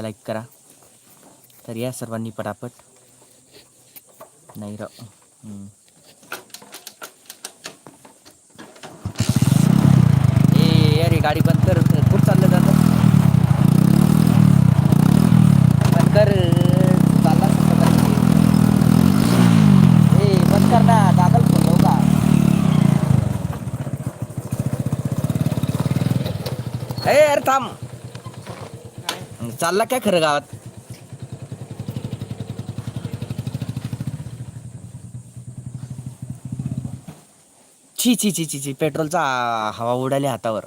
Like करा. तर या सर्वांनी पटापट. नाही र ए अरे गाडी बंद कर. खूप चाललं जातं. बंद कर. चालला ए बंद कर ना. दादाला फोन लावू का? ए अरे थांब. चालला काय खरं गावात? छी छी छी छी छी पेट्रोलचा हवा उडाली हातावर.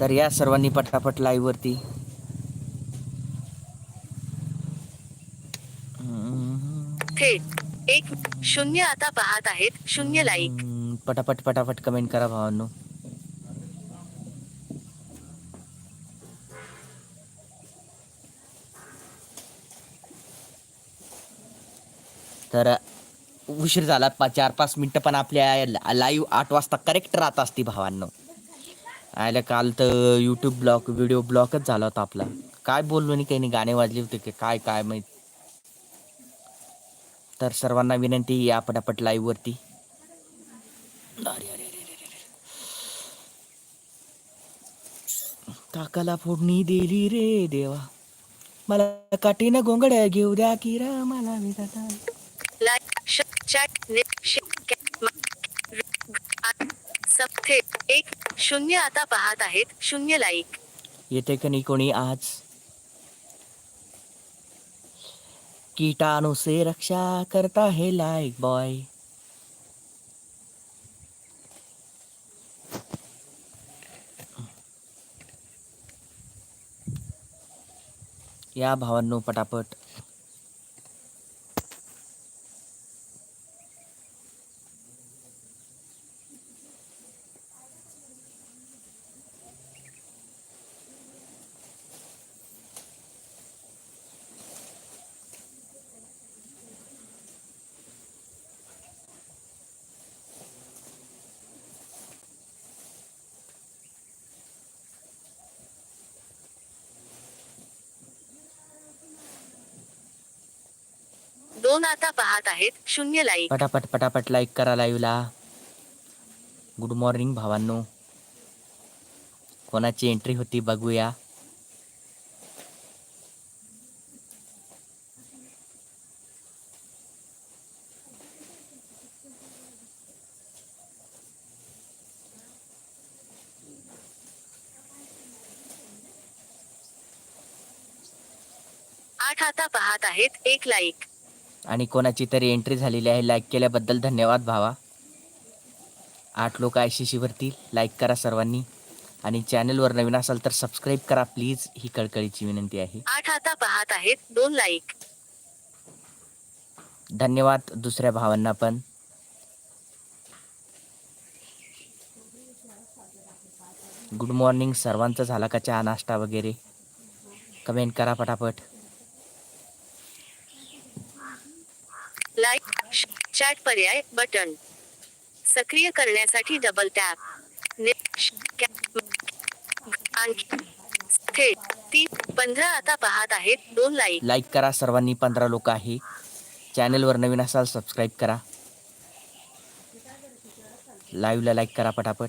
तर या सर्वांनी पटापट लाईव्ह वरती. थेट एक शून्य आता पाहत आहेत शून्य लाईक पटापट पटापट कमेंट करा भावांनो. तर उशीर झाला पा चार पाच मिनटं पण आपल्या लाईव्ह आठ वाजता करेक्ट राहत असते भावांनो. आयला काल तर यूट्यूब ब्लॉक व्हिडिओ ब्लॉकच झाला होता आपला. काय बोललो नाही काही नाही गाणे वाजले होते की काय काय माहीत. तर सर्वांना विनंती या पटापट लाईव्हवरती काकाला फोडणी दिली रे देवा. मला काठीनं गोंगड्या घेऊ द्या किरा मला सब एक शून्य आता पाहत आहेत शून्य लाईक येते का नाही कोणी आज? कीटाणु से रक्षा करता है लाइक बॉय। या भावांनो पटापट. दोन आता पाहत आहेत शून्य लाईक पटापट पटापट लाईक करा लाईव्हला. गुड मॉर्निंग भावांनो. कोणाची एंट्री होती बघूया. आठ आता पाहत आहेत एक लाईक आणि कोणाची तरी एंट्री झालेली आहे लाईक केल्याबद्दल धन्यवाद भावा. आठ लोक आय सी सीवरती लाईक करा सर्वांनी. आणि चॅनलवर नवीन असाल तर सबस्क्राईब करा प्लीज ही कळकळीची विनंती आहे. आठ आता पाहत आहेत दोन लाईक धन्यवाद दुसऱ्या भावांना पण. गुड मॉर्निंग सर्वांचा झाला का चहा नाश्ता वगैरे? कमेंट करा पटापट. लाईक चॅट पर्याय बटन. सक्रिय करण्यासाठी डबल टॅप नेट आणखी थेट पंधरा आता पाहत आहेत दोन लाईक लाईक करा सर्वांनी पंधरा लोक आहे. चॅनलवर नवीन असाल सबस्क्राईब करा. लाईव्हला लाईक करा पटापट.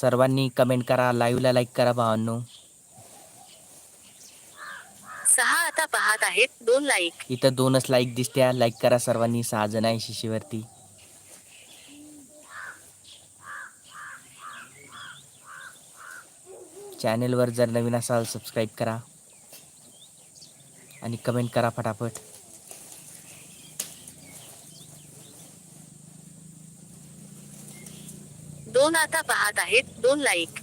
सर्वांनी कमेंट करा लाईव्हला लाईक करा भावांनो. सहा आता पाहत आहेत दोन लाईक इथं दोनच लाईक दिसत्या लाईक करा सर्वांनी सहा जण आहे शिशीवरती चॅनेलवर जर नवीन असाल सबस्क्राईब करा. आणि कमेंट करा फटाफट. आता पाहत आहेत दोन लाईक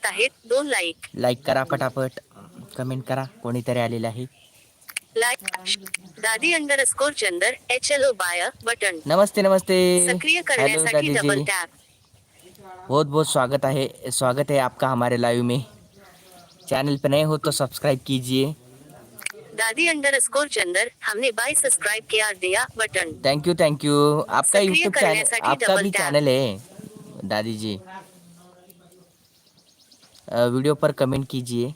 पाहत आहेत. दोन लाईक लाईक करा पटापट कमेंट करा. कोणीतरी आलेलं आहे? लाईक दादी underscore Chandar H L O bye button नमस्ते नमस्ते. सक्रिय करण्यासाठी डबल जी टॅप बहुत बहुत स्वागत है स्वागत है आपका हमारे लाइव में. चैनल पे नए हो तो सब्सक्राइब कीजिए. दादी अंडर स्कोर चंदर हमने बाय सब्सक्राइब किया दिया button thank you thank you आपका सक्रिय यूट्यूब चैनल करण्यासाठी आपका double भी tap. चैनल है दादी जी वीडियो पर कमेंट कीजिए।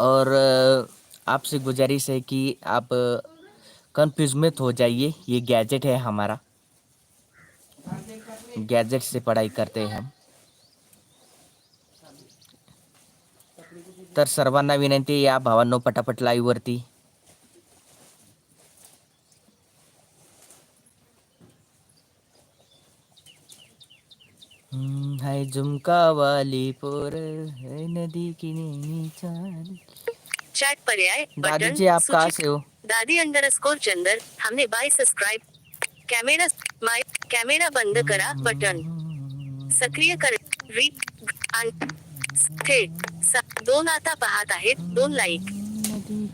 और आपसे गुजारिश है कि आप कंफ्यूज मत हो जाइए। ये गैजेट है हमारा। गैजेट से पढ़ाई करते हैं हम। तर सर्वांना विनंती या भावांनो पटापट लाईव्ह हाय झुमका वाली पोर है नदी चाल। चैट पर्याय दादी जी आप कहाँ से हो? दादी अंडर स्कोर चंदर हमने by subscribe camera my camera बंद करा बटन। सक्रिय कर रीड थेट दोन आता पाहत आहेत दोन लाईक नदी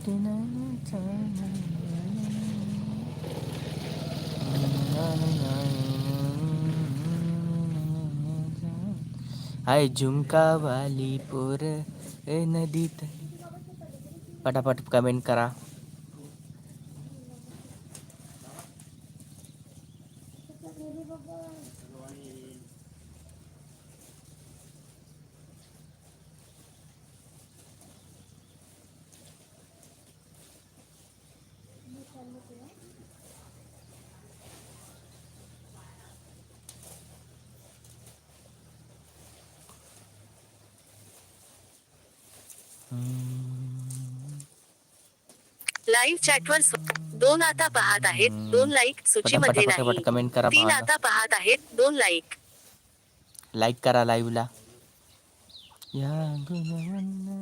हाय झुमका वाली पोर ए नदीत. पटापट कमेंट करा. लाईव्ह चॅटवर दोन आता पाहत आहेत. दोन लाईक सूचीमध्ये नाही कमेंट करा तीन. आता पाहत आहेत. दोन लाईक लाईक करा लाईव्हला या गुणवंदना.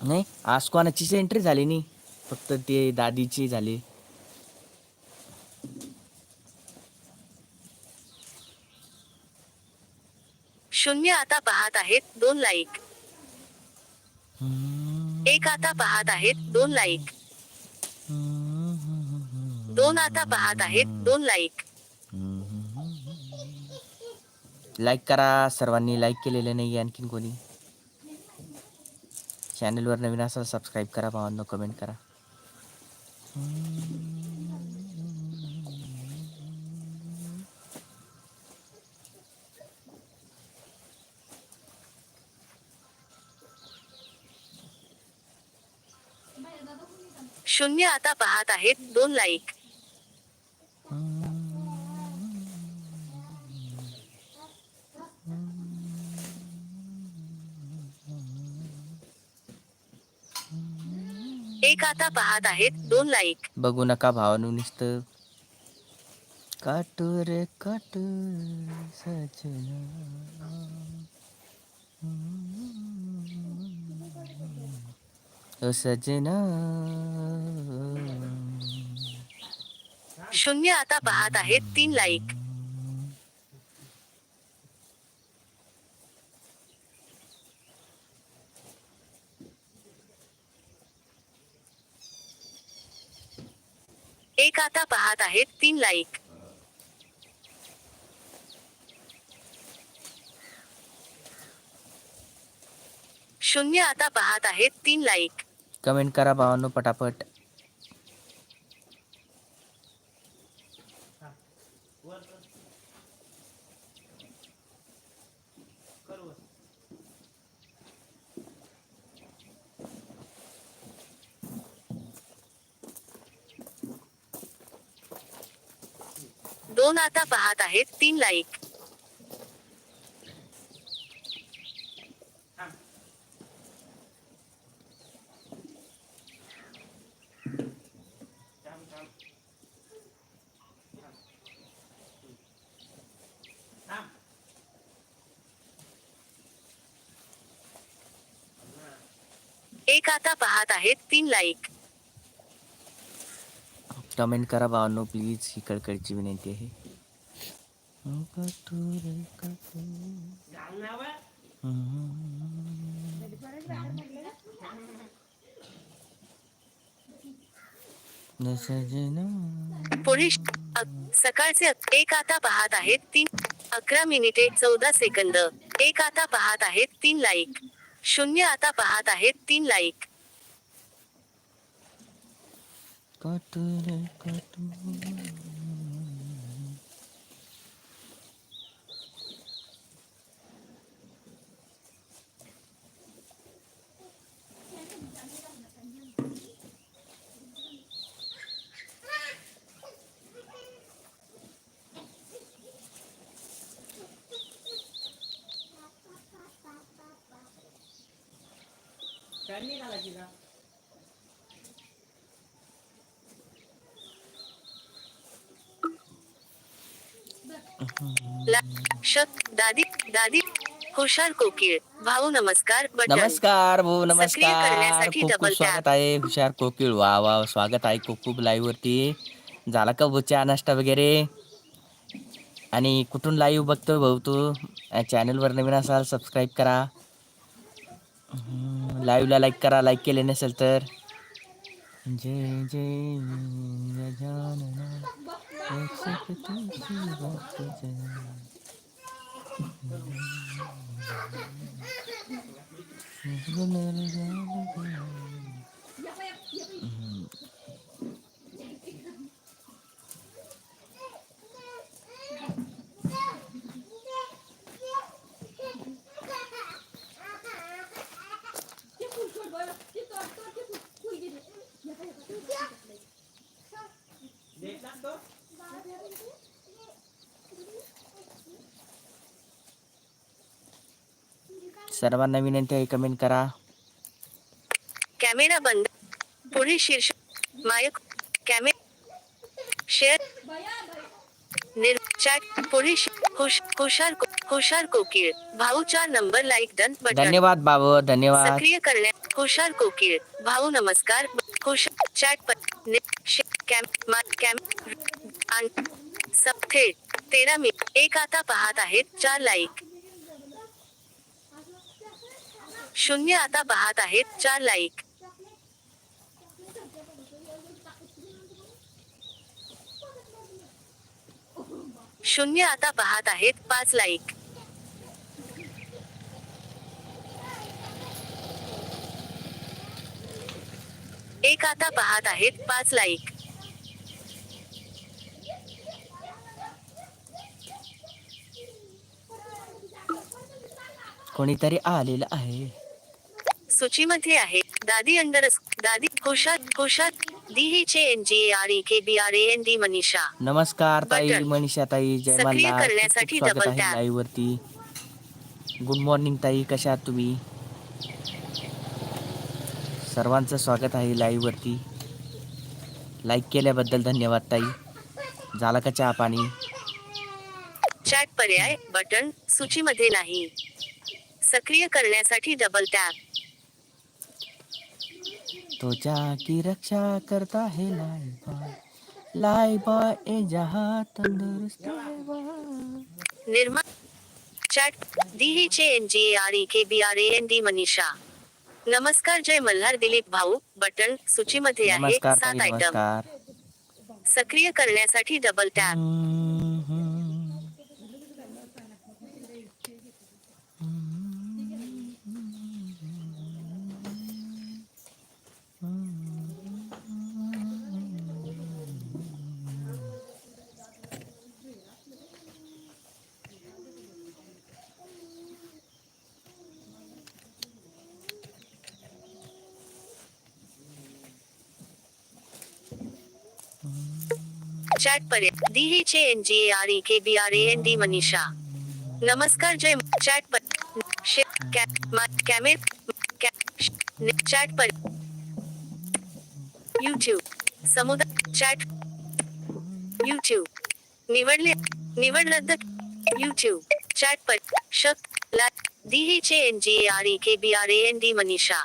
नाही आज कोणाचीच एंट्री झाली नाही. फक्त ते दादीची झाली. शून्य आता पाहत आहेत दोन लाईक एक आता पाहत आहेत दोन लाईक दोन आता पाहत आहेत दोन लाईक लाईक करा सर्वांनी लाईक केलेलं नाही आणखीन कोणी. चॅनलवर नवीन असाल सबस्क्राईब करा भावांनो कमेंट करा. शून्य आता पाहत आहेत दोन लाईक एक आता पाहत आहेत दोन लाईक बघू नका भावानू नुसतं काटू रे काटू सजना. सजना. शून्य आता पाहत आहेत तीन लाईक एक आता पाहत आहेत तीन लाईक. शून्य आता पाहत आहेत तीन लाईक. कमेंट करा भावांनो पटापट. दोन आता पाहत आहेत तीन लाईक एक आता पाहत आहेत तीन लाईक कमेंट करा भावांनो प्लीज ही कळकळीची विनंती आहे. सकाळचे एक आता पाहत आहेत तीन अकरा मिनिटे चौदा सेकंद. एक आता पाहत आहेत तीन लाईक शून्य आता पाहत आहेत तीन like Katule, katule. Kami lagi lah. शक दादी दादी हुशार कोकिळ भाऊ नमस्कार बटन नमस्कार भाऊ सक्रिय नमस्कार करण्यासाठी खूप खूप double स्वागत आहे हुशार कोकिळ वा वा स्वागत आहे खूप खूप लाईव्ह वरती झाला का भाऊ चहा नाश्ता वगैरे आणि कुठून लाईव्ह बघतोय भाऊ तू चॅनलवर नवीन असाल सबस्क्राईब करा लाईव्हला लाईक करा लाईक केले नसेल तर जय जय गजानना, Next up. सर्वांना विनंती आहे कमेंट करा. कॅमेरा बंद. पुढे शीर्ष मायक कॅमे शेअर निर चॅट पुढे हुश हुशार हुशार कोकिळ. भाऊ चार नंबर लाईक डन बटन धन्यवाद बाबा धन्यवाद. सक्रिय करण्या हुशार कोकिळ. भाऊ नमस्कार. हुश चॅट कॅम कॅम सब थेट तेरा मी एक आता पाहत आहेत. चार लाईक शून्य आता पाहत आहेत चार लाईक शून्य आता पाहत आहेत पाच लाईक एक आता पाहत आहेत पाच लाईक कोणीतरी आलेलं आहे. सूचीमध्ये आहे. दादी अंडरस दादी हुशार हुशार D H N G A R E K B R A N D Manisha. नमस्कार ताई बटन. मनीषा ताई जय सक्रिय मल्हार करण्यासाठी खूप स्वागत double आहे tap. वरती. गुड मॉर्निंग ताई कशा आहात तुम्ही? सर्वांचं स्वागत आहे लाईव्ह वरती. लाईक केल्याबद्दल धन्यवाद ताई. झाला का चहा पाणी? चॅट पर्याय बटन सूचीमध्ये नाही. सक्रिय करण्यासाठी डबल टॅप त्वचा की रक्षा करता है लाई बॉय लाई बॉय ए जहा तंदुरुस्त है. Nirma chat D H N G A R E K B R A N D Manisha. नमस्कार जय मल्हार दिलीप भाऊ बटन सूचीमध्ये आहे सात आयटम सक्रिय करण्यासाठी डबल टॅप चॅट पर्यंत डी ही चे N G A R E K B R A N D Manisha. नमस्कार जय चॅट पर कॅमे चॅट पर यूट्यूब समुदाय चॅट यूट्यूब निवडले निवड रद्द यूट्यूब चॅट पर शक ला डी ही चे N G A R E K B R A N D Manisha.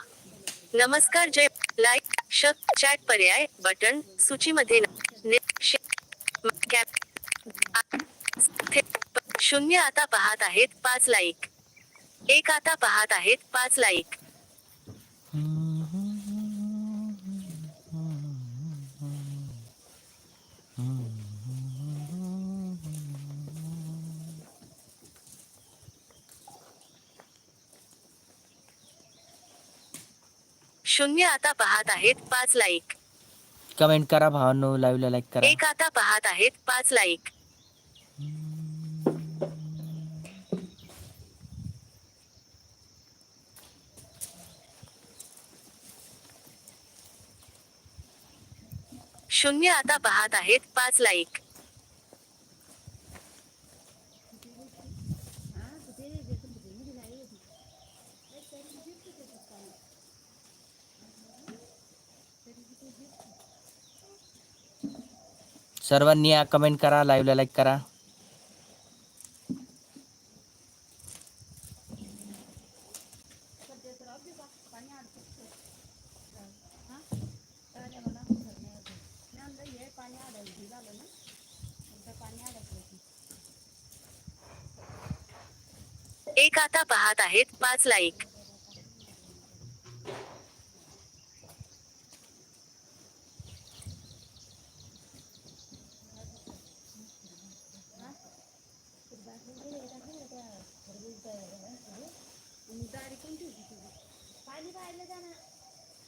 नमस्कार जय लाईक शक चॅट पर्याय बटन सूचीमध्ये न- ने- शून्य आता पाहत आहेत पाच लाईक एक आता पाहत आहेत पाच लाईक शून्य आता पाहत आहेत पाच लाईक कमेंट करा भावांनो लाईव्हला लाईक करा. एक आता पाहत आहेत पाच लाईक शून्य आता पाहत आहेत पाच लाईक सर्वांनी या कमेंट करा लाईव्हला लाईक करा. एक आता पाहत आहेत पाच लाईक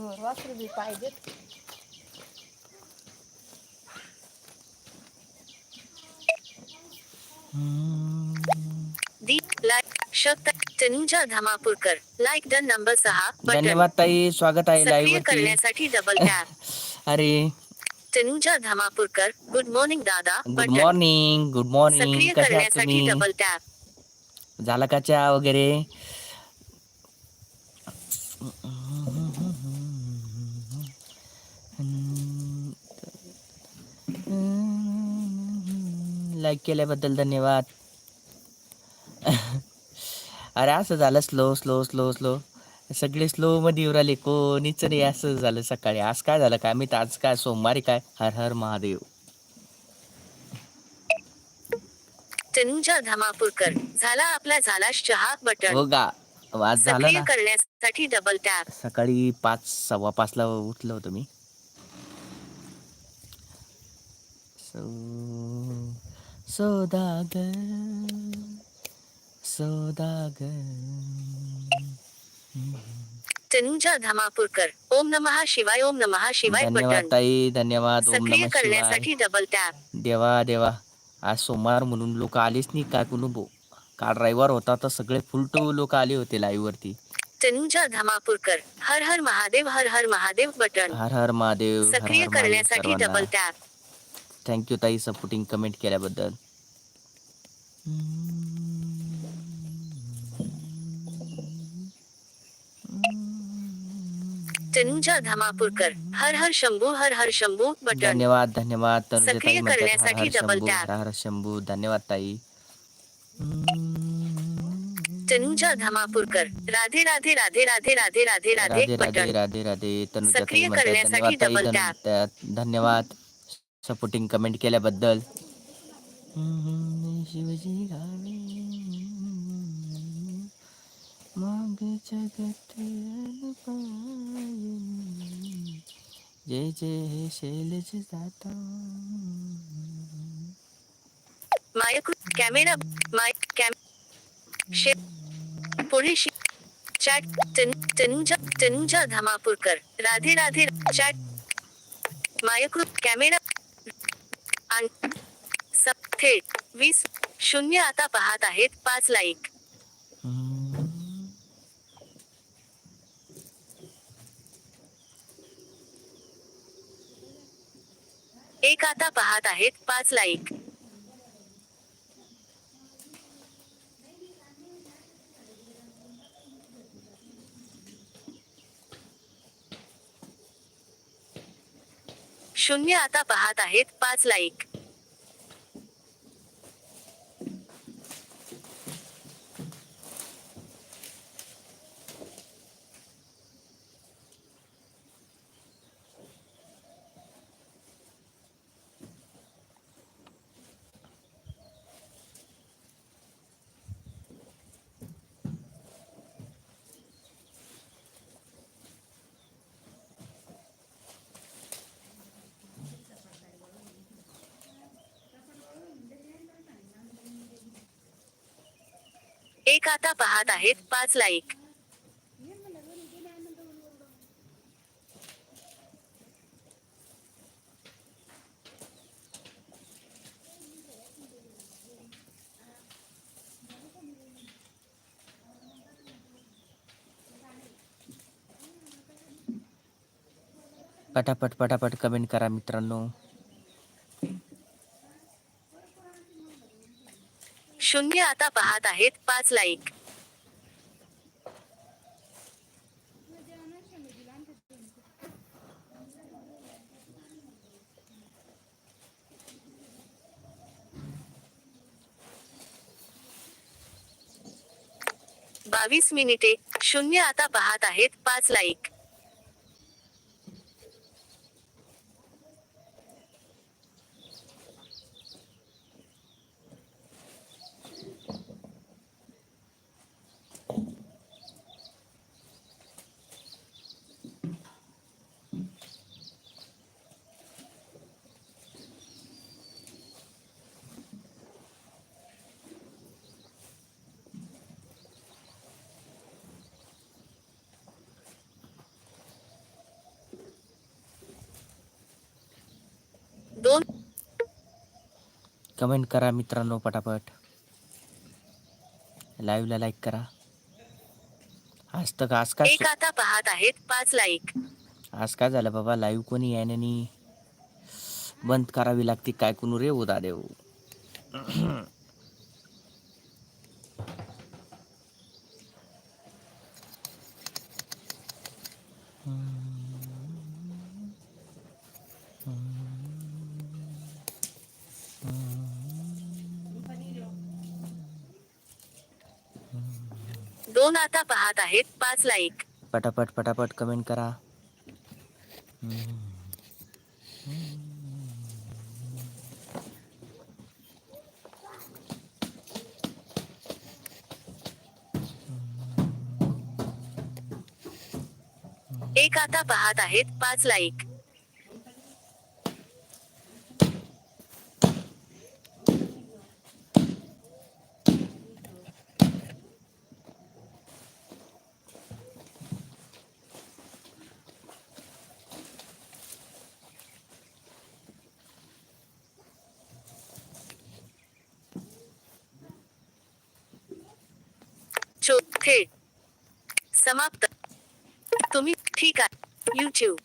ढोर वासरू बी पाहिजेत दी लाईक शक्त Tanuja Dhamapurkar like done number सहा धन्यवाद ताई स्वागत आहे लाईव्ह करण्यासाठी डबल टॅप अरे. तनुजा धमापूरकर गुड मॉर्निंग दादा. गुड मॉर्निंग गुड मॉर्निंग सक्रिय कशा आहात करण्यासाठी तुम्ही? डबल टॅप झाला का चहा वगैरे? लाईक केल्याबद्दल धन्यवाद. अरे असं झालं स्लो स्लो स्लो स्लो सगळे स्लो मध्ये येऊ राहिले. कोणीच नाही असं झालं सकाळी. आज काय झालं काय मी आज काय? सोमवारी काय? हर हर महादेव. तनुजा धमापूरकर. झाला आपला झाला चहा बटन हो का? आज झालं सक्रिय ना? करण्यासाठी डबल टॅप सकाळी पाच सव्वा पाचला उठलो होतो मी. सो सौदागर सौदागर तनुजा धमापूरकर ओम नमः शिवाय ओम नमः शिवाय धन्यवाद बटन ताई धन्यवाद ओम सक्रिय नमः शिवाय करण्यासाठी डबल टॅप देवा देवा आज सोमवार म्हणून लोक आलेच नाही काय कुणू भो काल रविवार होता तर सगळे फुल टू लोक आले होते लाईव्ह वरती. तनुजा धमापूरकर. हर हर महादेव हर हर महादेव बटन. हर हर महादेव हर सक्रिय हर महादेव करण्यासाठी सर्वांना. डबल टॅप थँक्यू ताई सपोर्टिंग कमेंट केल्याबद्दल तनुजा धमापूरकर हर हर शंभू हर हर शंभू बटन धन्यवाद धन्यवाद तनुजा ताई म्हणतात हर शंभू हर हर शंभू धन्यवाद ताई तनुजा धमापूरकर राधे राधे राधे राधे राधे राधे राधे राधे राधे राधे राधे तनुजा ताई म्हणतात धन्यवाद सपोर्टिंग कमेंट केल्याबद्दल. शिवजी गावे माग जगत पायनी जय जय शैलज जाता मायक कॅमेरा माय कॅम शे पुढे शि चॅट तनु- तनुजा तनुजा धामापूरकर. राधे राधे चॅट मायकृत कॅमेरा थेट वीस शून्य आता पाहत आहेत पाच लाईक. एक आता पाहत आहेत पाच लाईक. शून्य आता पाहत आहेत पाच लाईक एक आता पाहत आहेत पाच लाईक. पटापट पटापट कमेंट करा मित्रांनो. शून्य आता पाहत आहेत पाच लाईक. बावीस मिनिटे शून्य आता पाहत आहेत पाच लाईक दोन कमेंट करा मित्रांनो पटापट. लाईव्हला लाईक करा. आज तर आज एक आता पाहत आहेत पाच लाईक आज काय झालं बाबा? लाईव्ह कोणी यायनं आणि बंद करावी लागते काय कोणू रे उदा देऊ दोन आता पाहत आहेत पाच लाईक पटापट पटापट कमेंट करा. एक आता पाहत आहेत पाच लाईक खेळ. समाप्त. तुम्ही ठीक आहे. युट्यूब